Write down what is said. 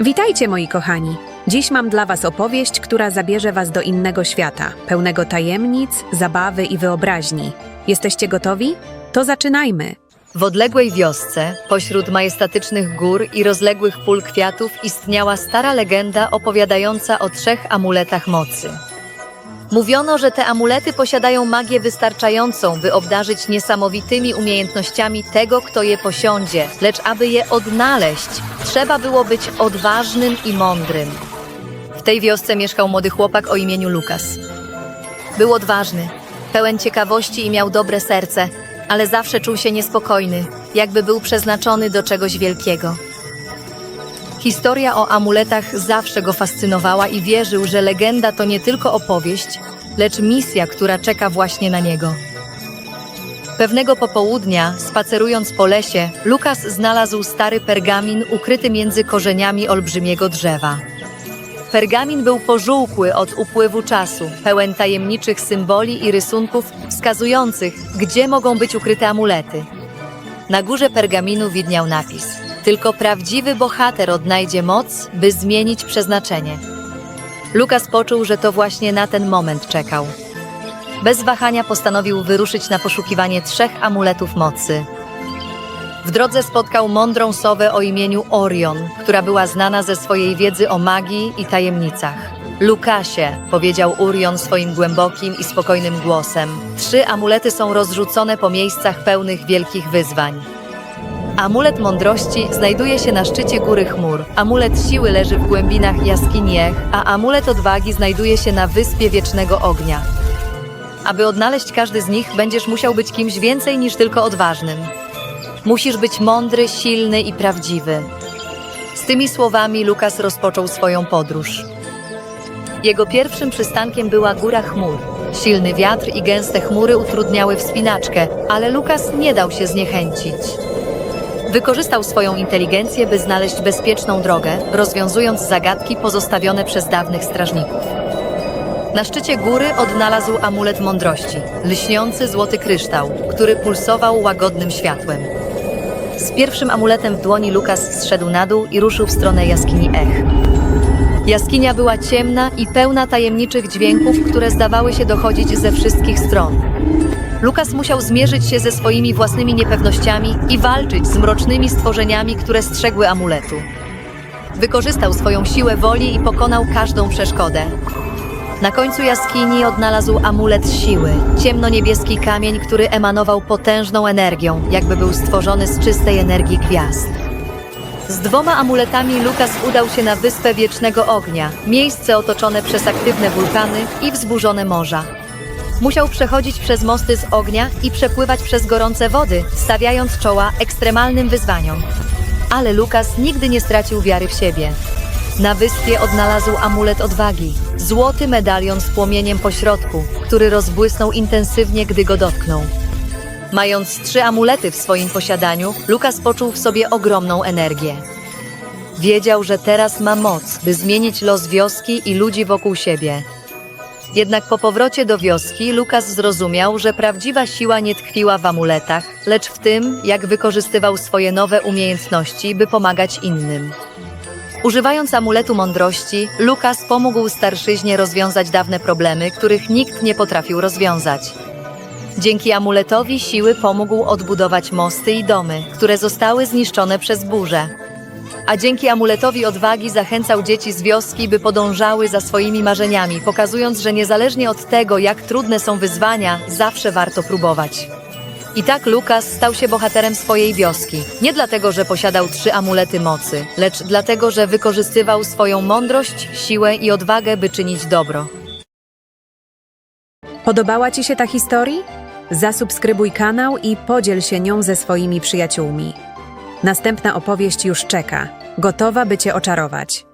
Witajcie moi kochani. Dziś mam dla was opowieść, która zabierze was do innego świata, pełnego tajemnic, zabawy i wyobraźni. Jesteście gotowi? To zaczynajmy. W odległej wiosce, pośród majestatycznych gór i rozległych pól kwiatów, istniała stara legenda opowiadająca o trzech amuletach mocy. Mówiono, że te amulety posiadają magię wystarczającą, by obdarzyć niesamowitymi umiejętnościami tego, kto je posiądzie, lecz aby je odnaleźć, trzeba było być odważnym i mądrym. W tej wiosce mieszkał młody chłopak o imieniu Lukas. Był odważny, pełen ciekawości i miał dobre serce, ale zawsze czuł się niespokojny, jakby był przeznaczony do czegoś wielkiego. Historia o amuletach zawsze go fascynowała i wierzył, że legenda to nie tylko opowieść, lecz misja, która czeka właśnie na niego. Pewnego popołudnia, spacerując po lesie, Lukas znalazł stary pergamin ukryty między korzeniami olbrzymiego drzewa. Pergamin był pożółkły od upływu czasu, pełen tajemniczych symboli i rysunków wskazujących, gdzie mogą być ukryte amulety. Na górze pergaminu widniał napis: Tylko prawdziwy bohater odnajdzie moc, by zmienić przeznaczenie. Lukas poczuł, że to właśnie na ten moment czekał. Bez wahania postanowił wyruszyć na poszukiwanie trzech amuletów mocy. W drodze spotkał mądrą sowę o imieniu Orion, która była znana ze swojej wiedzy o magii i tajemnicach. Lukasie, powiedział Orion swoim głębokim i spokojnym głosem, trzy amulety są rozrzucone po miejscach pełnych wielkich wyzwań. Amulet mądrości znajduje się na szczycie góry chmur, amulet siły leży w głębinach jaskini Ech, a amulet odwagi znajduje się na wyspie wiecznego ognia. Aby odnaleźć każdy z nich, będziesz musiał być kimś więcej niż tylko odważnym. Musisz być mądry, silny i prawdziwy. Z tymi słowami Lukas rozpoczął swoją podróż. Jego pierwszym przystankiem była góra chmur. Silny wiatr i gęste chmury utrudniały wspinaczkę, ale Lukas nie dał się zniechęcić. Wykorzystał swoją inteligencję, by znaleźć bezpieczną drogę, rozwiązując zagadki pozostawione przez dawnych strażników. Na szczycie góry odnalazł amulet mądrości, lśniący złoty kryształ, który pulsował łagodnym światłem. Z pierwszym amuletem w dłoni Lukas zszedł na dół i ruszył w stronę jaskini Ech. Jaskinia była ciemna i pełna tajemniczych dźwięków, które zdawały się dochodzić ze wszystkich stron. Lukas musiał zmierzyć się ze swoimi własnymi niepewnościami i walczyć z mrocznymi stworzeniami, które strzegły amuletu. Wykorzystał swoją siłę woli i pokonał każdą przeszkodę. Na końcu jaskini odnalazł amulet siły, ciemno-niebieski kamień, który emanował potężną energią, jakby był stworzony z czystej energii gwiazd. Z dwoma amuletami Lukas udał się na Wyspę Wiecznego Ognia, miejsce otoczone przez aktywne wulkany i wzburzone morza. Musiał przechodzić przez mosty z ognia i przepływać przez gorące wody, stawiając czoła ekstremalnym wyzwaniom. Ale Lukas nigdy nie stracił wiary w siebie. Na wyspie odnalazł amulet odwagi, złoty medalion z płomieniem po środku, który rozbłysnął intensywnie, gdy go dotknął. Mając trzy amulety w swoim posiadaniu, Lukas poczuł w sobie ogromną energię. Wiedział, że teraz ma moc, by zmienić los wioski i ludzi wokół siebie. Jednak po powrocie do wioski Lukas zrozumiał, że prawdziwa siła nie tkwiła w amuletach, lecz w tym, jak wykorzystywał swoje nowe umiejętności, by pomagać innym. Używając amuletu mądrości, Lukas pomógł starszyźnie rozwiązać dawne problemy, których nikt nie potrafił rozwiązać. Dzięki amuletowi siły pomógł odbudować mosty i domy, które zostały zniszczone przez burzę. A dzięki amuletowi odwagi zachęcał dzieci z wioski, by podążały za swoimi marzeniami, pokazując, że niezależnie od tego, jak trudne są wyzwania, zawsze warto próbować. I tak Lukas stał się bohaterem swojej wioski. Nie dlatego, że posiadał trzy amulety mocy, lecz dlatego, że wykorzystywał swoją mądrość, siłę i odwagę, by czynić dobro. Podobała Ci się ta historia? Zasubskrybuj kanał i podziel się nią ze swoimi przyjaciółmi. Następna opowieść już czeka, gotowa by Cię oczarować.